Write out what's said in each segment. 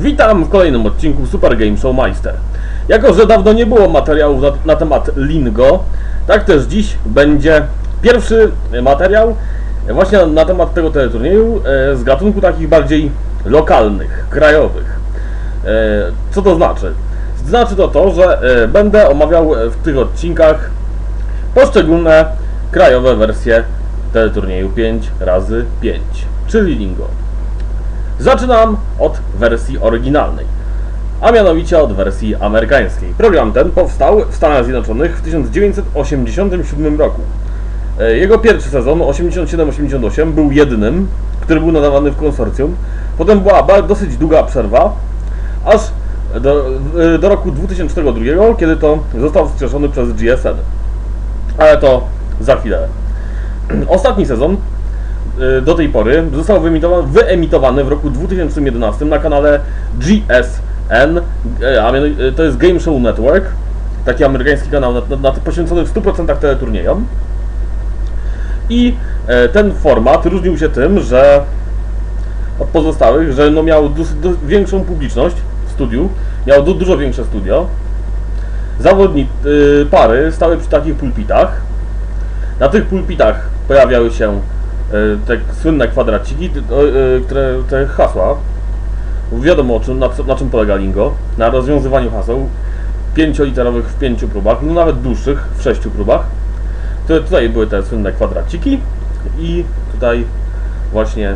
Witam w kolejnym odcinku Super Game Show Meister. Jako, że dawno nie było materiałów na, na temat Lingo, tak też dziś będzie pierwszy materiał właśnie na temat tego teleturnieju e, z gatunku takich bardziej lokalnych, krajowych. E, co to znaczy? Znaczy to to, że e, będę omawiał w tych odcinkach poszczególne krajowe wersje teleturnieju 5 razy 5 czyli Lingo. Zaczynam od wersji oryginalnej, a mianowicie od wersji amerykańskiej. Program ten powstał w Stanach Zjednoczonych w 1987 roku. E, Jego pierwszy sezon, 87-88, był jedynym, który był nadawany w konsorcjum. Potem była dosyć długa przerwa, aż do, do roku 2002, kiedy to został wskrzeszony przez GSN. Ale to za chwilę. Ostatni sezon do tej pory został wyemitowany, w roku 2011 na kanale GSN, y, a y, to jest Game Show Network, taki amerykański kanał na, na, poświęcony w 100% teleturniejom. I ten format różnił się tym, że od pozostałych, że no miał du, większą publiczność w studiu, miał du, dużo większe studio. Zawodni, y, pary stały przy takich pulpitach. Na tych pulpitach pojawiały się y, te słynne kwadraciki, y, które te hasła. Wiadomo czym, na, na czym polega lingo. Na rozwiązywaniu haseł pięcioliterowych w pięciu próbach, no nawet dłuższych w sześciu próbach. To, tutaj były te słynne kwadraciki i tutaj właśnie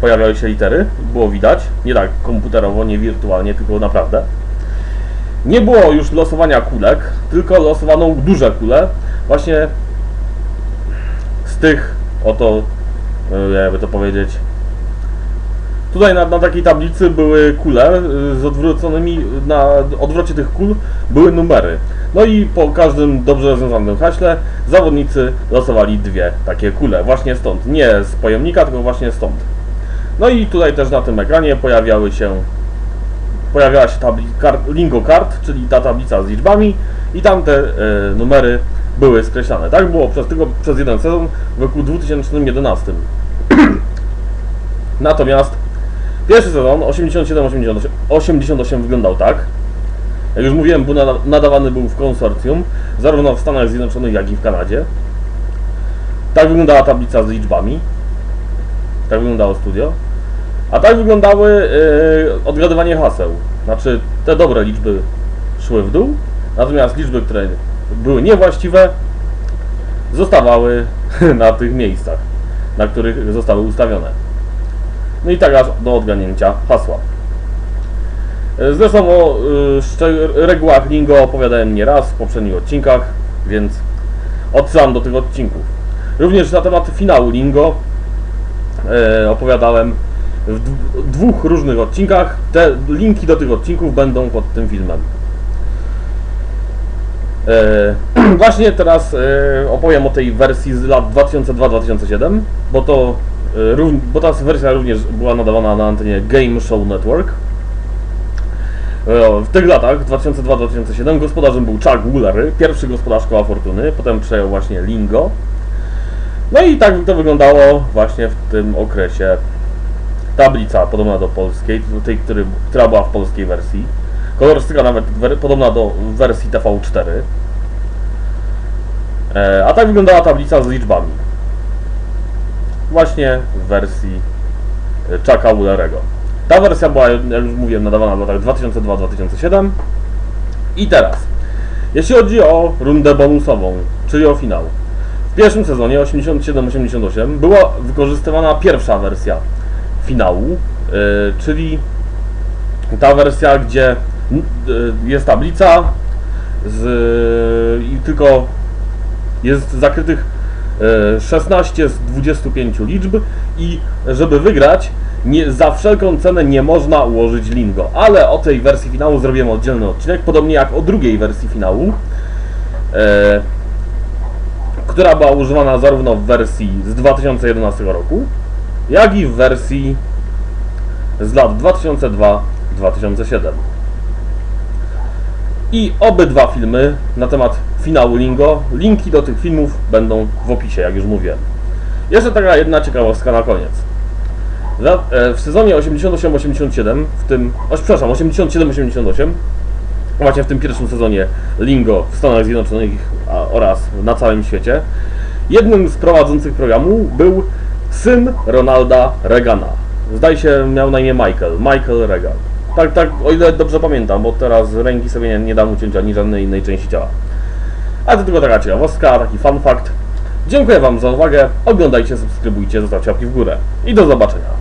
pojawiały się litery. Było widać, nie tak komputerowo, nie wirtualnie, tylko naprawdę. Nie było już losowania kulek, tylko losowano duże kule. Właśnie z tych oto, e, jakby to powiedzieć. Tutaj na, na takiej tablicy były kule e, z odwróconymi, na odwrocie tych kul były numery. No i po każdym dobrze rozwiązanym haśle zawodnicy losowali dwie takie kule. Właśnie stąd, nie z pojemnika, tylko właśnie stąd. No i tutaj też na tym ekranie pojawiały się pojawiała się tabli, kart, lingo kart, czyli ta tablica z liczbami i tamte e, numery były skreślane. Tak było przez, tylko przez jeden sezon w roku 2011. Natomiast pierwszy sezon 87-88 88 wyglądał tak. Jak już mówiłem, był nada- nadawany był w konsorcjum, zarówno w Stanach Zjednoczonych, jak i w Kanadzie. Tak wyglądała tablica z liczbami. Tak wyglądało studio. A tak wyglądały yy, odgadywanie haseł. Znaczy, te dobre liczby szły w dół, natomiast liczby, które były niewłaściwe, zostawały na tych miejscach, na których zostały ustawione. No i tak aż do odganięcia hasła. Zresztą o szczeg- regułach Lingo opowiadałem nieraz w poprzednich odcinkach, więc odsyłam do tych odcinków. Również na temat finału Lingo e, opowiadałem w dw- dwóch różnych odcinkach. Te linki do tych odcinków będą pod tym filmem. E, właśnie teraz e, opowiem o tej wersji z lat 2002-2007, bo to e, bo ta wersja również była nadawana na antenie Game Show Network. W tych latach, 2002-2007, gospodarzem był Chuck Woolery, pierwszy gospodarz Koła Fortuny, potem przejął właśnie Lingo. No i tak to wyglądało właśnie w tym okresie. Tablica podobna do polskiej, tej, która była w polskiej wersji. Kolorystyka nawet podobna do wersji TV4. E, a tak wyglądała tablica z liczbami. Właśnie w wersji e, Chucka Woolerego. Ta wersja była, jak już mówiłem, nadawana w latach 2002-2007. I teraz, jeśli chodzi o rundę bonusową, czyli o finał. W pierwszym sezonie 87-88 była wykorzystywana pierwsza wersja finału, yy, czyli ta wersja, gdzie jest tablica z, i tylko jest zakrytych yy, 16 z 25 liczb i żeby wygrać nie, za wszelką cenę nie można ułożyć lingo, ale o tej wersji finału zrobimy oddzielny odcinek, podobnie jak o drugiej wersji finału. Yy, która była używana zarówno w wersji z 2011 roku, jak i w wersji z lat 2002-2007. I obydwa filmy na temat finału Lingo, linki do tych filmów będą w opisie, jak już mówiłem. Jeszcze taka jedna ciekawostka na koniec. E, W sezonie 88-87, w tym, o, przepraszam, 87-88, właśnie w tym pierwszym sezonie Lingo w Stanach Zjednoczonych oraz na całym świecie, jednym z prowadzących programu był syn Ronalda Reagana. Zdaje się miał na imię Michael, Michael Reagan. Tak, tak, o ile dobrze pamiętam, bo teraz ręki sobie nie, nie dam uciąć ani żadnej innej części ciała. A to tylko taka ciekawostka, taki fun fact. Dziękuję Wam za uwagę, oglądajcie, subskrybujcie, zostawcie łapki w górę i do zobaczenia.